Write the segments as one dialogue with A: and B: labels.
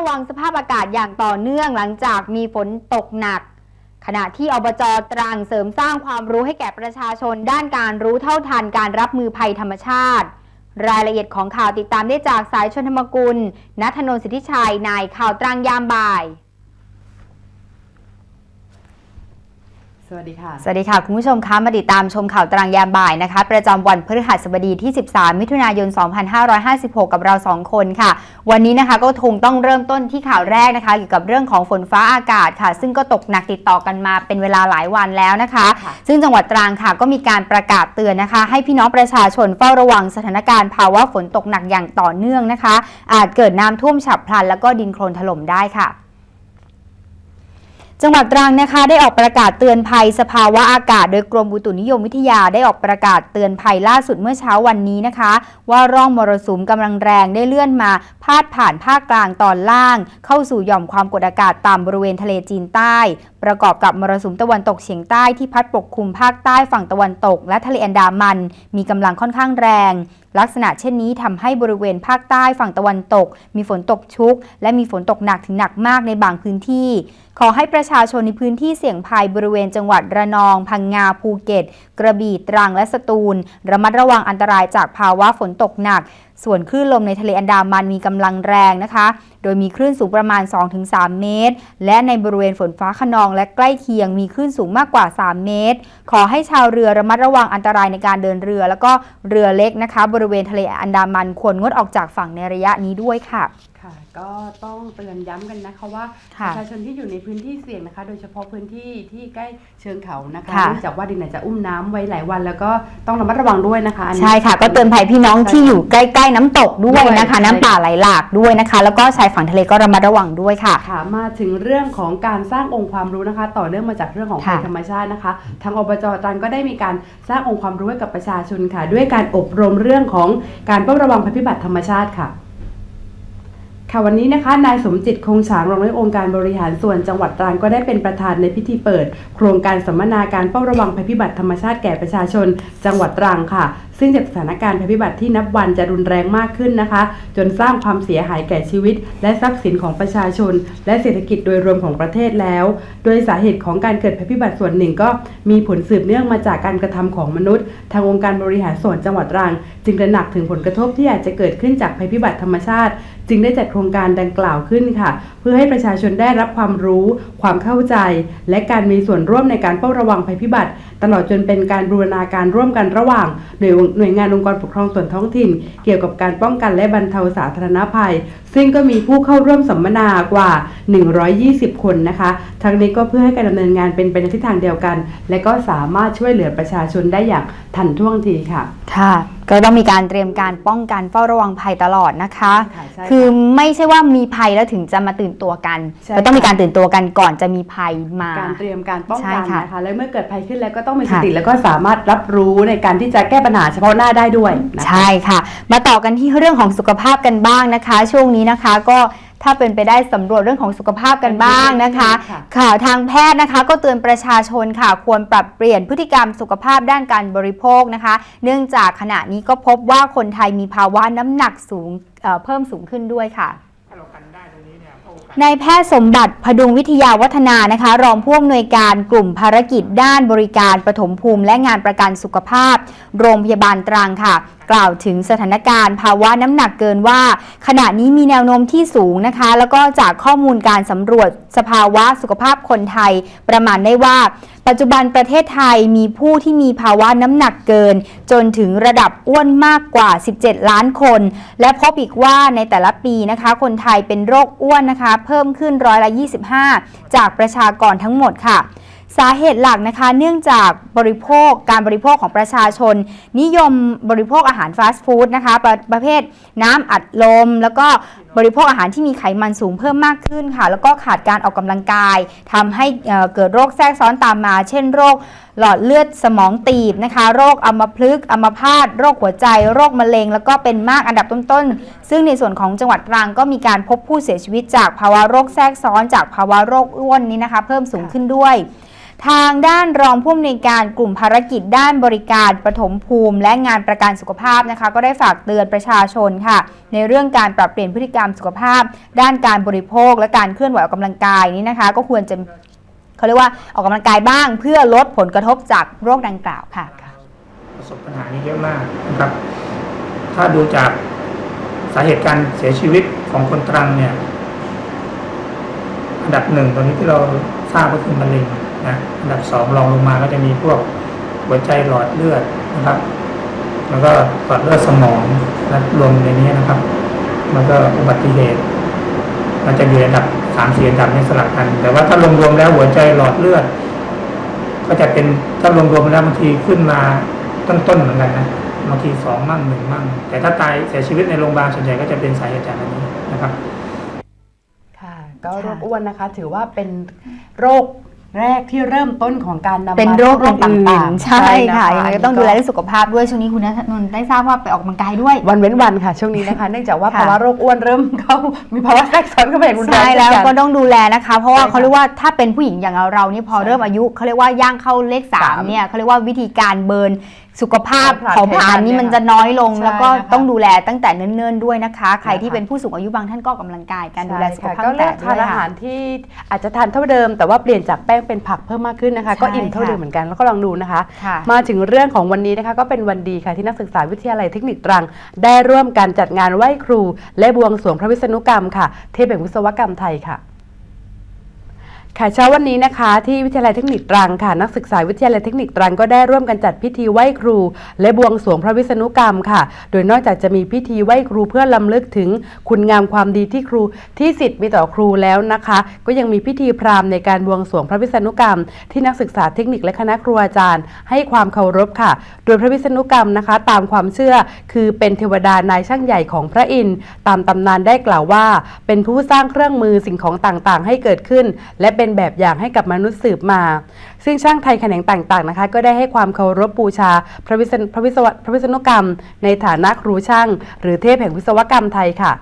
A: ระวังสภาพอากาศอย่างต่อเนื่องหลังจากมีฝนตกหนัก ขณะที่อบจตรังเสริมสร้างความรู้ให้แก่ประชาชนด้านการรู้เท่าทันการรับมือภัยธรรมชาติ รายละเอียดของข่าวติดตามได้จากสายชนธรรมกุลนัทนนท์สิทธิชัยนายข่าวตรังยามบ่าย
B: สวัสดีค่ะ
A: สวัสดีค่ะ คุณผู้ชมคะมาติดตามชมข่าวตารางยามบ่ายนะคะ ประจำวันพฤหัสบดีที่ 13 มิถุนายน 2556 กับเรา 2 คนค่ะ วันนี้นะคะก็คงต้องเริ่มต้นที่ข่าวแรกนะคะเกี่ยวกับเรื่องของฝนฟ้าอากาศค่ะ ซึ่งก็ตกหนักติดต่อกันมาเป็นเวลาหลายวันแล้วนะคะ
B: ค่ะ
A: ซึ่งจังหวัดตรังค่ะก็มีการประกาศเตือนนะคะ ให้พี่น้องประชาชนเฝ้าระวังสถานการณ์ภาวะฝนตกหนักอย่างต่อเนื่องนะคะ อาจเกิดน้ำท่วมฉับพลัน แล้วก็ดินโคลนถล่มได้ค่ะ จังหวัดตรังนะคะได้ออกประกาศเตือนภัยสภาวะอากาศ โดยกรมอุตุนิยมวิทยาได้ออกประกาศเตือนภัยล่าสุดเมื่อเช้าวันนี้นะคะ ว่าร่องมรสุมกำลังแรงได้เลื่อนมาพาดผ่านภาคกลางตอนล่าง เข้าสู่หย่อมความกดอากาศต่ำบริเวณทะเลจีนใต้ ประกอบกับมรสุมตะวันตกเฉียงใต้ที่พัดปกคลุมภาคใต้ฝั่งตะวันตก และทะเลอันดามัน มีกำลังค่อนข้างแรง ลักษณะเช่นนี้ทำให้บริเวณภาคใต้ฝั่งตะวันตก มีฝนตกชุก และมีฝนตกหนักถึงหนักมากในบางพื้นที่ ขอให้ประชาชนในพื้นที่เสี่ยงภัยบริเวณจังหวัดระนอง พังงาภูเก็ต กระบี่ตรังและสตูล ระมัดระวังอันตรายจากภาวะฝนตกหนัก ส่วนคลื่นลมในทะเลอันดามันมีกำลังแรงนะคะโดยมีคลื่นสูงประมาณ 2-3 เมตร และในบริเวณฝนฟ้าขนองและใกล้เคียงมีคลื่นสูงมากกว่า 3 เมตร ขอให้ชาวเรือระมัดระวังอันตรายในการเดินเรือ แล้วก็เรือเล็กนะคะ บริเวณทะเลอันดามันควรงดออกจากฝั่งในระยะนี้ด้วยค่ะ
B: ค่ะก็ต้องเตือนย้ำกันนะคะว่าป
A: ค่ะ
B: ระชาชนที่อยู่ในพื้นที่เสี่ยงนะคะ โดยเฉพาะพื้นที่ที่ใกล้เชิงเขานะคะ
A: ค่ะ
B: เนื่องจากว่าดินอาจจะอุ้มน้ำไว้หลายวัน แล้วก็ต้องระมัดระวังด้วยนะคะอันนี้
A: ใช่ค่ะ ก็เตือนภัยพี่น้องที่อยู่ใกล้ ๆ น้ำตกด้วยนะคะ
B: ด้วย
A: น้ำป่าไหลหลากด้วยนะคะ แล้วก็ชายฝั่งทะเลก็ระมัดระวังด้วยค่ะ
B: ค่ะ มาถึงเรื่องของการสร้างองค์ความรู้นะคะ ต่อเนื่องมาจากเรื่องของภัย
A: ค่ะ
B: ธรรมชาตินะคะ ทางอบจตรังก็ได้มีการสร้างองค์ความรู้ให้กับประชาชนค่ะ ด้วยการอบรมเรื่องของการเฝ้าระวังภัยพิบัติธรรมชาติค่ะ ค่ะวันนี้นะคะนายสมจิตคงฉางรองนายองค์การบริหารส่วนจังหวัดตรังก็ได้เป็นประธานในพิธีเปิด โครงการสัมมนาการเฝ้าระวังภัยพิบัติธรรมชาติแก่ประชาชน จังหวัดตรังค่ะ ซึ่งจากสถานการณ์ภัยพิบัติที่นับวันจะรุนแรงมากขึ้นนะคะ จนสร้างความเสียหายแก่ชีวิต และทรัพย์สินของประชาชน และเศรษฐกิจโดยรวมของประเทศแล้ว โดยสาเหตุของการเกิดภัยพิบัติส่วนหนึ่งก็มีผลสืบเนื่องมาจากการกระทำของมนุษย์ ทางองค์การบริหารส่วนจังหวัดตรัง จึงระหนักถึงผลกระทบที่อาจจะเกิดขึ้นจากภัยพิบัติธรรมชาติ จึงได้จัดโครงงการดังกล่าวขึ้นค่ะ เพื่อให้ประชาชนได้รับความรู้ ความเข้าใจ และการมีส่วนร่วมในการเฝ้าระวังภัยพิบัติ ตลอดจนเป็นการบูรณาการร่วมกันระหว่างหน่วยหน่วยงานองค์กรปกครองส่วนท้องถิ่น เกี่ยวกับการป้องกันและบรรเทาสาธารณภัย ซึ่งก็มีผู้เข้าร่วมสัมมนากว่า 120 คนนะคะ ทั้งนี้ก็เพื่อให้การดำเนินงานเป็นไปในทิศทางเดียวกัน และก็สามารถช่วยเหลือประชาชนได้อย่างทันท่วงทีค่ะ
A: ค่ะก็ต้องมีการเตรียมการป้องกันเฝ้าระวังภัยตลอดนะคะ
B: ค่ะใช่ค่ะ
A: คือไม่ใช่ว่ามีภัยแล้วถึงจะมาตื่นตัวกัน
B: ใช่
A: ก็ต้องมี
B: ค่ะ
A: การตื่นตัวกันก่อนจะมีภัยมา
B: การเตรียมการป้อง
A: ใช่
B: กัน
A: ค่ะ
B: นะคะ และเมื่อเกิดภัยขึ้นแล้วก็ต้องมีส
A: ค่ะ
B: ติแล้วก็สามารถรับรู้ในการที่จะแก้ปัญหาเฉพาะหน้าได้ด้วยนะคะ
A: ใช่ค่ะ มาต่อกันที่เรื่องของสุขภาพกันบ้างนะคะ ช่วงนี้นะคะก็ ถ้าเป็นไปได้สำรวจเรื่องของสุขภาพกันบ้างนะคะ
B: ค่ะ
A: ค่ะทางแพทย์นะคะ ก็เตือนประชาชนค่ะควรปรับเปลี่ยนพฤติกรรมสุขภาพด้านการบริโภคนะคะ เนื่องจากขณะนี้ก็พบว่าคนไทยมีภาวะน้ำหนักสูงเอ่อเพิ่มสูงขึ้นด้วยค่ะ
C: ถ้าเรากันได้ตรงนี้เนี่ยโอกาส
A: นายแพทย์สมบัติพดุงวิทยาวัฒนานะคะ รองผู้อำนวยการกลุ่มภารกิจด้านบริการปฐมภูมิ และงานประกันสุขภาพ โรงพยาบาลตรังค่ะ กล่าวถึงสถานการณ์ภาวะน้ำหนักเกินว่า ขณะนี้มีแนวโน้มที่สูงนะคะ แล้วก็จากข้อมูลการสำรวจสภาวะสุขภาพคนไทย ประมาณได้ว่า ปัจจุบันประเทศไทยมีผู้ที่มีภาวะน้ำหนักเกิน จนถึงระดับอ้วนมากกว่า 17 ล้านคน และพบอีกว่าในแต่ละปีนะคะ คนไทยเป็นโรคอ้วนนะคะ เพิ่มขึ้นร้อยละ 25 จากประชากรทั้งหมดค่ะ สาเหตุหลักนะคะ เนื่องจากบริโภคการบริโภคของประชาชน นิยมบริโภคอาหารฟาสต์ฟู้ดนะคะประประเภทน้ำอัดลม แล้วก็บริโภคอาหารที่มีไขมันสูงเพิ่มมากขึ้นค่ะ แล้วก็ขาดการออกกำลังกายทำให้เอ่อเกิดโรคแทรกซ้อนตามมา เช่น โรคหลอดเลือดสมองตีบนะคะ โรคอัมพฤกษ์อัมพาตโรคหัวใจ โรคมะเร็ง แล้วก็เป็นมากอันดับต้นๆ ซึ่งในส่วนของจังหวัดตรังก็มีการพบผู้เสียชีวิตจากภาวะโรคแทรกซ้อนจากภาวะโรคอ้วนนี้นะคะ เพิ่มสูงขึ้นด้วย ทางด้านรองผู้อำนวยการกลุ่มภารกิจด้านบริการปฐมภูมิ และงานประกันสุขภาพนะคะ ก็ได้ฝากเตือนประชาชนค่ะ ในเรื่องการปรับเปลี่ยนพฤติกรรมสุขภาพ ด้านการบริโภคและการเคลื่อนไหวออกกำลังกายนี้นะคะ ก็ควรจะเขาเรียกว่าออกกำลังกายบ้าง เพื่อลดผลกระทบจากโรคดังกล่าวค่ะ
C: ประสบปัญหานี้เยอะมากนะครับ ถ้าดูจากสาเหตุการเสียชีวิตของคนตรังเนี่ยอันดับหนึ่งตอนนี้ที่เราทราบก็คือมะเร็ง นะอันดับสองรองลงมาก็จะมีพวกหัวใจหลอดเลือดนะครับ แล้วก็หลอดเลือดสมองและรวมในนี้นะครับ แล้วก็อุบัติเหตุมันจะอยู่ในอันดับสามสี่อันดับนี้สลับกัน แต่ว่าถ้ารวมๆแล้วหัวใจหลอดเลือด ก็จะเป็นถ้ารวมๆแล้วบางทีขึ้นมาต้นๆเหมือนกันนะบางทีสองมั่งหนึ่งมั่ง แต่ถ้าตายเสียชีวิตในโรงพยาบาลส่วนใหญ่ก็จะเป็นสาเหตุจากอันนี้นะครับ
B: ค่ะ ก็
A: ค่ะ
B: โรคอ้วนนะคะ ถือว่าเป็นโรค แรกที่เริ่มต้นของการนำมา
A: เป็นโรค
B: สู่
A: ต่างๆ ใช่ค่ะ
B: น
A: ยังไงก็ต้องดูแลเรื่องสุขภาพด้วย ช่วงนี้คุณนัทนนท์ได้ทราบว่าไปออกกำลังกายด้วย
B: วันเว้นวันค่ะ ช่วงนี้นะคะ เนื่องจากว่า
A: ค่ะ
B: ภาวะโรคอ้วนเริ่มเข้ามีภาวะแทรกซ้อนเข้ามาอย่างรุนแรง
A: ใช่แล้ว
B: เช่นน
A: ก็ต้องดูแลนะคะ เพราะว่า
B: ใช่ค่ะ
A: เขาเรียกว่าถ้าเป็นผู้หญิงอย่างเราๆนี่พอ
B: ใช่
A: เริ่มอายุเขาเรียกว่าย่างเข้าเลขสาม
B: สาม
A: เนี่ยเขาเรียกว่าวิธีการเบิร์นสุขภาพ
B: เผาผลาญ
A: เผาผลาญนี่มันจะน้อยลง
B: ใช่
A: แล้วก็
B: นะคะ
A: ต้องดูแลตั้งแต่เนิ่นๆด้วยนะคะ ใครที่
B: นะคะ
A: เป็นผู้สูงอายุบางท่านก็ออกกำลังกายการดูแลสุขภาพ
B: ใช่ค่ะก็เลือก
A: แต่
B: ทาน
A: ด้วย
B: อาหา
A: ค่ะ
B: รที่อาจจะทานเท่าเดิมแต่ว่าเปลี่ยนจากแป้งเป็นผักเพิ่มมากขึ้นนะคะ ก็อิ่มเท่า
A: ค่ะ
B: เดิมเหมือนกันแล้วก็ลองดูนะคะ
A: ค่ะ
B: มาถึงเรื่องของวันนี้นะคะ ก็เป็นวันดีค่ะที่นักศึกษาวิทยาลัยเทคนิคตรัง ได้ร่วมกันจัดงานไหว้ครู และบวงสรวงพระวิษณุกรรมค่ะ เทพแห่งวิศวกรรมไทยค่ะ ค่ะเช้าวันนี้นะคะที่วิทยาลัยเทคนิคตรังค่ะนักศึกษาวิทยาลัยเทคนิคตรังก็ได้ร่วมกันจัดพิธีไหว้ครู และบวงสรวงพระวิษณุกรรมค่ะ โดยนอกจากจะมีพิธีไหว้ครูเพื่อลำลึกถึงคุณงามความดีที่ครูที่สิทธิ์มีต่อครูแล้วนะคะ ก็ยังมีพิธีพราหมณ์ในการบวงสรวงพระวิษณุกรรม ที่นักศึกษาเทคนิคและคณะครูอาจารย์ ให้ความเคารพค่ะ โดยพระวิษณุกรรมนะคะ ตามความเชื่อคือเป็นเทวดานายช่างใหญ่ของพระอินทร์ตามตำนานได้กล่าวว่า เป็นผู้สร้างเครื่องมือสิ่งของต่างๆ ให้เกิดขึ้น และเป็นแบบอย่างให้กับมนุษย์สืบมา ซึ่งช่างไทยแขนงต่างๆนะคะ ก็ได้ให้ความเคารพบูชาพระวิษณพระวิศวพระวิษณุกรรม ในฐานะครูช่าง หรือเทพแห่งวิศวกรรมไทยค่ะ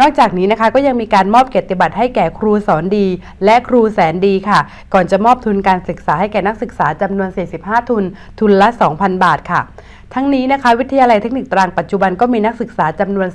B: นอกจากนี้นะคะก็ยังมีการมอบเกียรติบัตรให้แก่ครูสอนดี และครูแสนดีค่ะ ก่อนจะมอบทุนการศึกษาให้แก่นักศึกษาจำนวน 45 ทุน ทุนละ 2,000 บาทค่ะทั้งนี้นะคะวิทยาลัยเทคนิคตรังปัจจุบันก็มีนักศึกษาจำนวน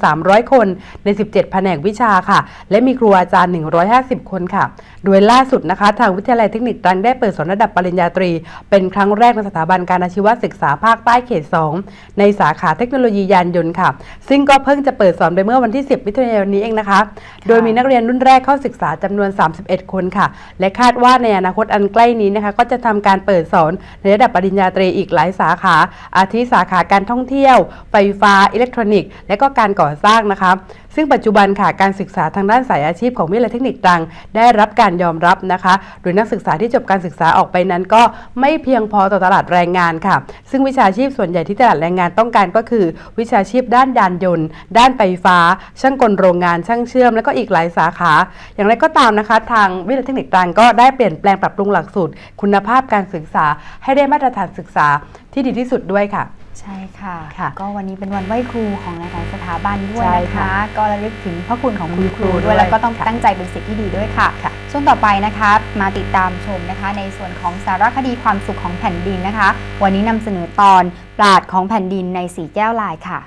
B: 2,300 คนใน 17 แผนกวิชาค่ะ และมีครูอาจารย์ 150 คนค่ะ โดยล่าสุดนะคะ ทางวิทยาลัยเทคนิคตรังได้เปิดสอนระดับปริญญาตรี เป็นครั้งแรกในสถาบันการอาชีวศึกษาภาคใต้เขต 2 ในสาขาเทคโนโลยียานยนต์ค่ะ ซึ่งก็เพิ่งจะเปิดสอนไปเมื่อวันที่ 10 มิถุนายนนี้เองนะคะ โดยมีนักเรียนรุ่นแรกเข้าศึกษาจำนวน 31 คนค่ะ และคาดว่าในอนาคตอันใกล้นี้นะคะ ก็จะทำการเปิดสอนในระดับปริญญาตรีอีกหลายสาขาอาทิสาขาการท่องเที่ยว ไฟฟ้าอิเล็กทรอนิกส์ และก็การก่อสร้างนะคะ ซึ่งปัจจุบันค่ะการศึกษาทางด้านสายอาชีพของวิทยาลัยเทคนิคตรังได้รับการยอมรับนะคะ โดยนักศึกษาที่จบการศึกษาออกไปนั้นก็ไม่เพียงพอต่อตลาดแรงงานค่ะ ซึ่งวิชาชีพส่วนใหญ่ที่ตลาดแรงงานต้องการก็คือ วิชาชีพด้านยานยนต์ ด้านไฟฟ้า ช่างกลโรงงานช่างเชื่อม และก็อีกหลายสาขา อย่างไรก็ตามนะคะ ทางวิทยาลัยเทคนิคตรังก็ได้เปลี่ยนแปลงปรับปรุงหลักสูตร คุณภาพการศึกษาให้ได้มาตรฐานศึกษาที่ดีที่สุดด้วยค่ะ
A: ใช่ค่ะ
B: ค่ะ
A: ก็วันนี้เป็นวันไหว้ครูของหลายๆสถาบันด้วย
B: ใช่
A: นะคะ
B: ค่ะ
A: ก็ระลึกถึงพระคุณของคุณครู
B: คุณครู
A: ด้วยแล้วก็ต้อง
B: ด้วยค่ะ
A: ตั้งใจเป็นสิทธิ์ที่ดีด้วยค่ะ
B: ค่ะ
A: ช่วงต่อไปนะคะมาติดตามชมนะคะ ในส่วนของสารคดีความสุขของแผ่นดินนะคะ วันนี้นำเสนอตอนปราดของแผ่นดินในสีแก้วลายค่ะ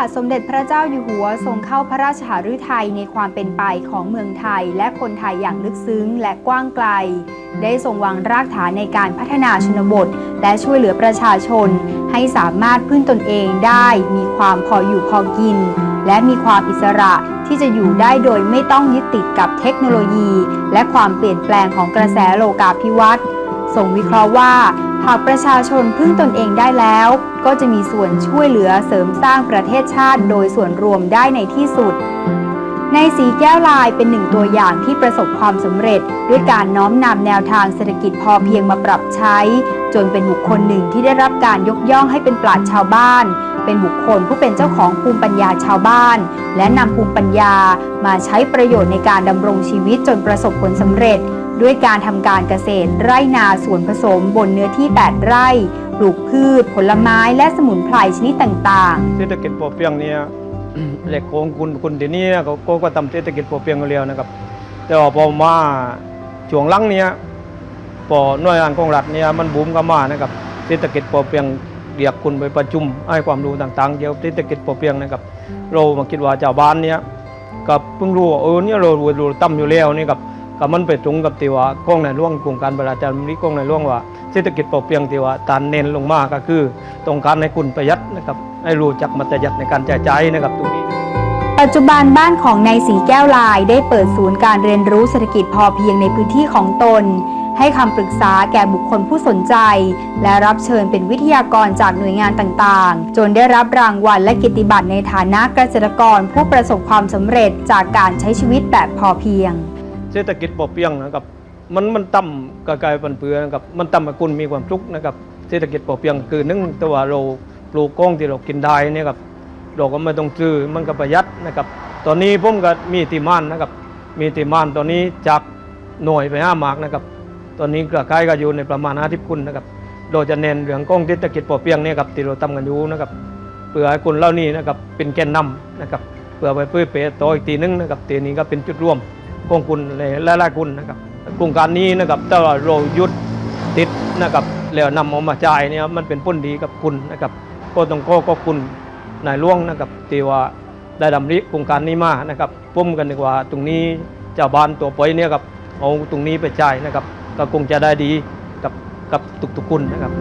A: าทสมเด็จพระเจ้าอยู่หัวทรงเข้าพระราชหฤทัยในความเป็นไปของเมืองไทยและคนไทยอย่างลึกซึ้งและกว้างไกล ได้ทรงวางรากฐานในการพัฒนาชนบท และช่วยเหลือประชาชน ให้สามารถพึ่งตนเองได้ มีความพออยู่พอกิน และมีความอิสระที่จะอยู่ได้โดยไม่ต้องยึดติดกับเทคโนโลยี และความเปลี่ยนแปลงของกระแสโลกาภิวัตน์ส่งวิเคราะห์ว่า หากประชาชนพึ่งตนเองได้แล้ว ก็จะมีส่วนช่วยเหลือเสริมสร้างประเทศชาติโดยส่วนรวมได้ในที่สุด ในสีแก้วลายเป็นหนึ่งตัวอย่างที่ประสบความสำเร็จ ด้วยการน้อมนำแนวทางเศรษฐกิจพอเพียงมาปรับใช้ จนเป็นบุคคลหนึ่งที่ได้รับการยกย่องให้เป็นปราชญ์ชาวบ้าน เป็นบุคคลผู้เป็นเจ้าของภูมิปัญญาชาวบ้าน และนำภูมิปัญญามาใช้ประโยชน์ในการดำรงชีวิตจนประสบผลสำเร็จ ด้วยการทำการเกษตรไร่นาส่วนผสมบนเนื้อที่ 8 ไร่ ปลูกพืช ผลไม้และสมุนไพรชนิดต่างๆ
D: เศรษฐกิจพอเพียงเนี่ยแหล็กของคุณคุณที่นี่เขาก็ก็ทำเศรษฐกิจพอเพียงกันแล้วนะครับ แต่พอมาช่วงหลังเนี่ยพอหน่วยงานของรัฐเนี่ยมันบูมกันมานะครับเศรษฐกิจพอเพียงเรียกคุณไปประชุมให้ความรู้ต่างๆ เกี่ยวกับเศรษฐกิจพอเพียงนะครับ เรามาคิดว่าชาวบ้านเนี่ยก็เพิ่งรู้เออเนี่ยเราเรู้ตั้มอยู่แล้วนี่ครับ ก็มันไปตรงกับที่ว่ากองในร่วงโครงการบริหารจัดการนี้กองในร่วงว่าเศรษฐกิจพอเพียงที่ว่าตานเน้นลงมากก็คือต้องการให้คุณประหยัดนะครับให้รู้จักมัธยัติในการจ่ายจ่ายนะครับตรงนี้
A: ปัจจุบันบ้านของนายสีแก้วลายได้เปิดศูนย์การเรียนรู้เศรษฐกิจพอเพียงในพื้นที่ของตน ให้คำปรึกษาแก่บุคคลผู้สนใจ และรับเชิญเป็นวิทยากรจากหน่วยงานต่างๆ จนได้รับรางวัลและกิยรติบัตรในฐานะเกษตรกรผู้ประสบความสำเร็จจากการใช้ชีวิตแบบพอเพียง
D: เศรษฐกิจพอเพียงนะครับมันมันต่ำกระกายปันเปื้อนะครับมันต่ำให้คุณมีความสุกข์นะครับเศรษฐกิจพอเพียงคือหนึ่งตัวเราปลูกกล้องที่เรากินได้เนี่ยครับเราก็ไม่ต้องซื้อมันก็ประหยัดนะครับ ตอนนี้ผมก็มีติมานนะครับ มีติมานตอนนี้จากหน่วยไปห้าหมากนะครับ ตอนนี้กระกายก็อยู่ในประมาณห้าทิพคุณนะครับเราจะเน้นเรื่องกล้องเศรษฐกิจพอเพียงเนี่ยครับที่เราทำกันอยู่นะครับเพื่อให้คนเหล่านี้นะครับเป็นแกนนำนะครับเพื่อไปเพื่อเปต่ออีกทีนึงนะครับทีนี้ก็เป็นจุดร่วม ของคุณหลายๆคุณนะครับโครงการนี้นะครับถ้าเราหยุดติดนะครับแล้วนำเอามาจ่ายเนี่ยมันเป็นผลดีกับคุณนะครับก็ต้องขอขอบคุณนายหลวงนะครับที่ว่าได้ดำริโครงการนี้มานะครับพุ่มกันดีกว่าตรงนี้จ้าบ้านตัวป่อยเนี่ยครับเอาตรงนี้ไปจ่ายนะครับก็คงจะได้ดีกับกับทุกๆคุณนะครับ